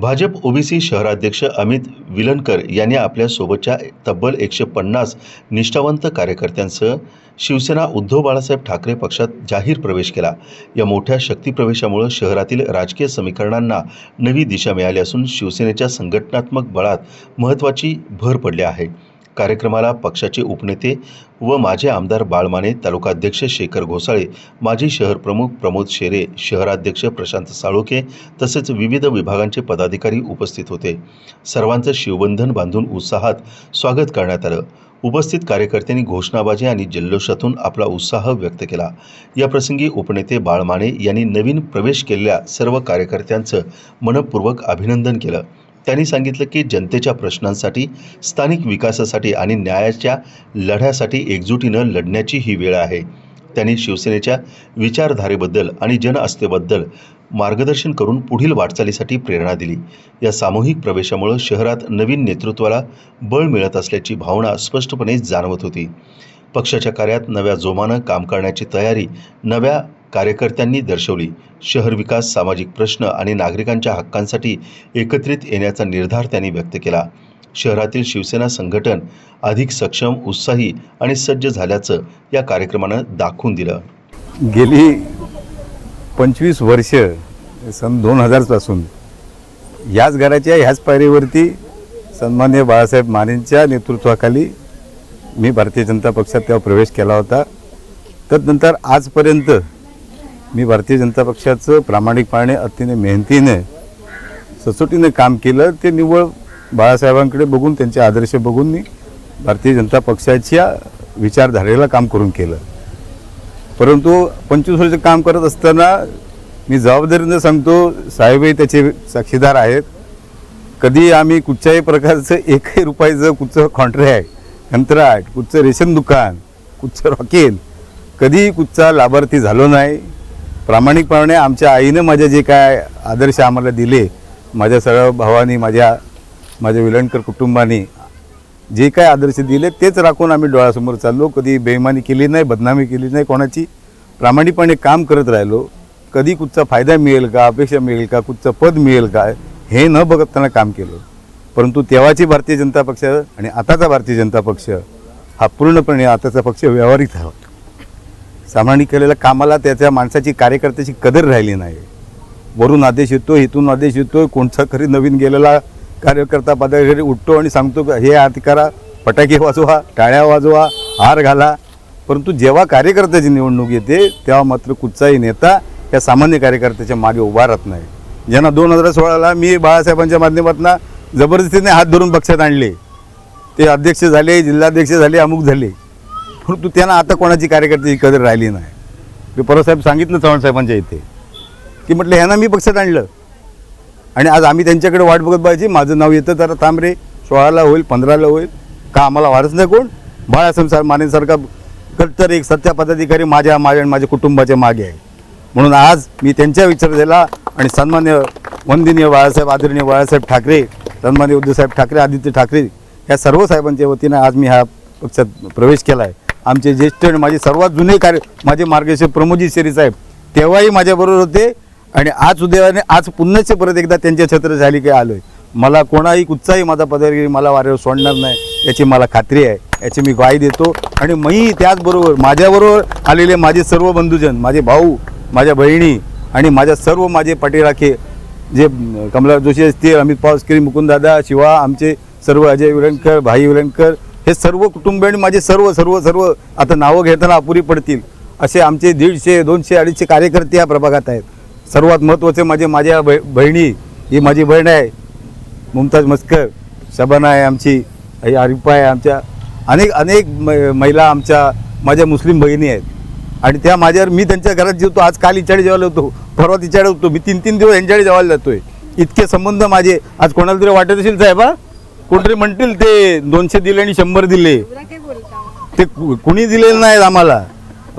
Bhajap OBC शहराध्यक्ष अमित विलनकर यांनी आपल्या सोबतच्या तब्बल एकशे पन्नास निष्ठावंत कार्यकर्त्यांसह शिवसेना उद्धव बाळासाहेब ठाकरे पक्षात जाहीर प्रवेश केला. या मोठ्या शक्तीप्रवेशामुळे शहरातील राजकीय समीकरणांना नवी दिशा मिळाली असून शिवसेनेच्या संघटनात्मक बळात महत्त्वाची भर पडली आहे. कार्यक्रमाला पक्षाचे उपनेते व माजी आमदार बाळमाने तालुकाध्यक्ष शेखर घोसाळे माजी शहर प्रमुख प्रमोद शेरे शहराध्यक्ष प्रशांत साळोखे तसेच विविध विभागांचे पदाधिकारी उपस्थित होते. सर्वांचं शिवबंधन बांधून उत्साहात स्वागत करण्यात आलं. उपस्थित कार्यकर्त्यांनी घोषणाबाजी आणि जल्लोषातून आपला उत्साह व्यक्त केला. या प्रसंगी उपनेते बाळमाने यांनी नवीन प्रवेश केलेल्या सर्व कार्यकर्त्यांचं मनपूर्वक अभिनंदन केलं. त्यांनी सांगितलं की जनतेच्या प्रश्नांसाठी स्थानिक विकासासाठी आणि न्यायाच्या लढ्यासाठी एकजुटीनं लढण्याची ही वेळ आहे. त्यांनी शिवसेनेच्या विचारधारेबद्दल आणि जनअस्तेबद्दल मार्गदर्शन करून पुढील वाटचालीसाठी प्रेरणा दिली. या सामूहिक प्रवेशामुळे शहरात नवीन नेतृत्वाला बळ मिळत असल्याची भावना स्पष्टपणे जाणवत होती. पक्षाच्या कार्यात नव्या जोमानं काम करण्याची तयारी नव्या कार्यकर्त्यांनी दर्शवली. शहर विकास सामाजिक प्रश्न आणि नागरिकांच्या हक्कांसाठी एकत्रित येण्याचा निर्धार त्यांनी व्यक्त केला. शहरातील शिवसेना संघटन अधिक सक्षम उत्साही आणि सज्ज झाल्याचं या कार्यक्रमानं दाखवून दिलं. गेली पंचवीस वर्ष सन दोन हजारपासून याच घराच्या ह्याच पायरीवरती सन्मान्य बाळासाहेब मानेंच्या नेतृत्वाखाली मी भारतीय जनता पक्षात तेव्हा प्रवेश केला होता. तदनंतर आजपर्यंत मी भारतीय जनता पक्षाचं प्रामाणिकपणे अतिने मेहनतीने सचोटीने काम केलं ते निव्वळ बाळासाहेबांकडे बघून त्यांचे आदर्श बघून मी भारतीय जनता पक्षाच्या विचारधारेला काम करून केलं. परंतु पंचवीस वर्ष काम करत असताना मी जबाबदारीनं सांगतो साहेबही त्याचे साक्षीदार आहेत. कधी आम्ही कुठच्याही प्रकारचं एकही रुपयाचं कुठचं कॉन्ट्रॅक्ट कंत्राट कुठचं रेशन दुकान कुठचं रॉकेल कधी कुठचा लाभार्थी झालो नाही. प्रामाणिकपणे आमच्या आईनं माझे जे काय आदर्श आम्हाला दिले माझ्या सर्व भावानी माझ्या माझ्या विलणकर कुटुंबानी जे काय आदर्श दिले तेच राखून आम्ही डोळ्यासमोर चाललो. कधी बेईमानी केली नाही बदनामी केली नाही कोणाची. प्रामाणिकपणे काम करत राहिलो. कधी कुठचा फायदा मिळेल का अपेक्षा मिळेल का कुठचं पद मिळेल का हे न बघत त्यांना काम केलं. परंतु तेव्हाची भारतीय जनता पक्ष आणि आताचा भारतीय जनता पक्ष हा पूर्णपणे आताचा पक्ष व्यावहारिक झाला सामान्य केलेल्या कामाला त्याच्या माणसाची कार्यकर्त्याची कदर राहिली नाही. वरून आदेश येतो इथून आदेश येतो कोणता खरी नवीन गेलेला कार्यकर्ता पदाधिकारी उठतो आणि सांगतो का हे आरती करा फटाके वाजवा टाळ्या वाजवा हार घाला. परंतु जेव्हा कार्यकर्त्याची निवडणूक येते तेव्हा मात्र कुठचाही नेता या सामान्य कार्यकर्त्याच्या मागे उभा राहत नाही. ज्यांना दोन हजार सोळाला मी बाळासाहेबांच्या माध्यमातून जबरदस्तीने हात धरून पक्षात आणले. ते अध्यक्ष झाले जिल्हाध्यक्ष झाले अमुक झाले. परंतु त्यांना आता कोणाची कार्यकर्त्याची कदर राहिली नाही. मी परसाहेब सांगितलं चव्हाणसाहेबांच्या इथे. की म्हटलं ह्यांना मी पक्षात आणलं. आणि आज आम्ही त्यांच्याकडे वाट बघत पाहिजे. माझं नाव येतं तर थांब रे. सोळाला होईल पंधराला होईल. का आम्हाला वारस नाही कोण? बाळासाहेब सर मानेसारखा कट्टर एक सत्या पदाधिकारी माझ्या माझ्या आणि माझ्या कुटुंबाच्या मागे आहे. म्हणून आज मी त्यांच्या विचारलेला आणि सन्मान्य वंदनीय बाळासाहेब आदरणीय बाळासाहेब ठाकरे सन्मान्य उद्धवसाहेब ठाकरे आदित्य ठाकरे या सर्व साहेबांच्या वतीनं आज मी ह्या पक्षात प्रवेश केला आहे आमचे ज्येष्ठ आणि माझे सर्वात जुने कार्य माझे मार्गदर्शक प्रमोदजी शेरी साहेब तेव्हाही माझ्याबरोबर होते आणि आज उदयाने आज पुन्हाचे परत एकदा त्यांच्या छत्र झाली की आलो आहे मला कोणाही कुठचाही माझा पदाधिकारी मला वाऱ्यावर सोडणार नाही याची मला खात्री आहे याची मी ग्वाही देतो. आणि मी त्याचबरोबर माझ्याबरोबर आलेले माझे सर्व बंधुजन माझे भाऊ माझ्या बहिणी आणि माझ्या सर्व माझे पाठीराखे जे कमला जोशी असतील अमित पावसकरी मुकुंददादा शिवा आमचे सर्व अजय विलणकर भाई विलणकर हे सर्व कुटुंब आणि माझे सर्व सर्व सर्व आता नावं घेताना अपुरी पडतील. असे आमचे दीडशे दोनशे अडीचशे कार्यकर्ते या प्रभागात आहेत. सर्वात महत्त्वाचे माझे माझ्या ब बहिणी ही माझी बहीण आहे. मुमताज मस्कर शबाना आहे आमची आई आरिफा आहे आमच्या. अनेक अनेक महिला आमच्या माझ्या मुस्लिम बहिणी आहेत. आणि त्या माझ्यावर मी त्यांच्या घरात जेवतो. आज काल इच्याडे जेवायला होतो. परवा तिच्याडे होतो. मी तीन तीन दिवस यांच्याकडे जेवायला जातोय. इतके संबंध माझे. आज कोणाला तरी वाटत असेल साहेब हा म्हणतील ते दोनशे दिले आणि शंभर दिले. ते कु- कुणी दिलेले नाहीत आम्हाला.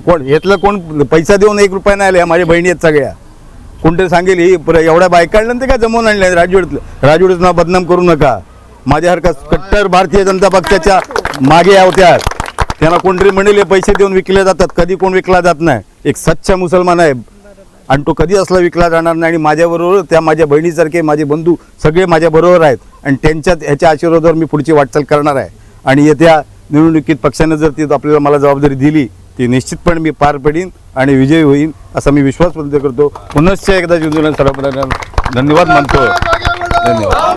कोण यातलं कोण पैसा देऊन एक रुपया नाही आले माझ्या बहिणी आहेत सगळ्या. कोणतरी सांगेल ही पर- एवढ्या बायकाडल्या ते काय जमवून आणले राजवडीतलं राजवडीचं नाव बदनाम करू नका. माझ्यासारखा कट्टर भारतीय जनता पक्षाच्या मागे होत्या. त्यांना कोणतरी म्हणेल हे पैसे देऊन विकले जातात. कधी कोण विकला जात नाही? एक सच्चा मुसलमान आहे. आणि तो कधी असला विकला जाणार नाही. आणि माझ्याबरोबर त्या माझ्या बहिणीसारखे माझे बंधू सगळे माझ्याबरोबर आहेत. आणि त्यांच्या ह्याच्या आशीर्वादावर मी पुढची वाटचाल करणार आहे. आणि येत्या निवडणुकीत पक्षानं जर ती आपल्याला मला जबाबदारी दिली ती निश्चितपणे मी पार पडीन आणि विजयी होईन असा मी विश्वास व्यक्त करतो. पुनश्च एकदा जिंजूला सर्वप्रधान धन्यवाद मानतो. धन्यवाद.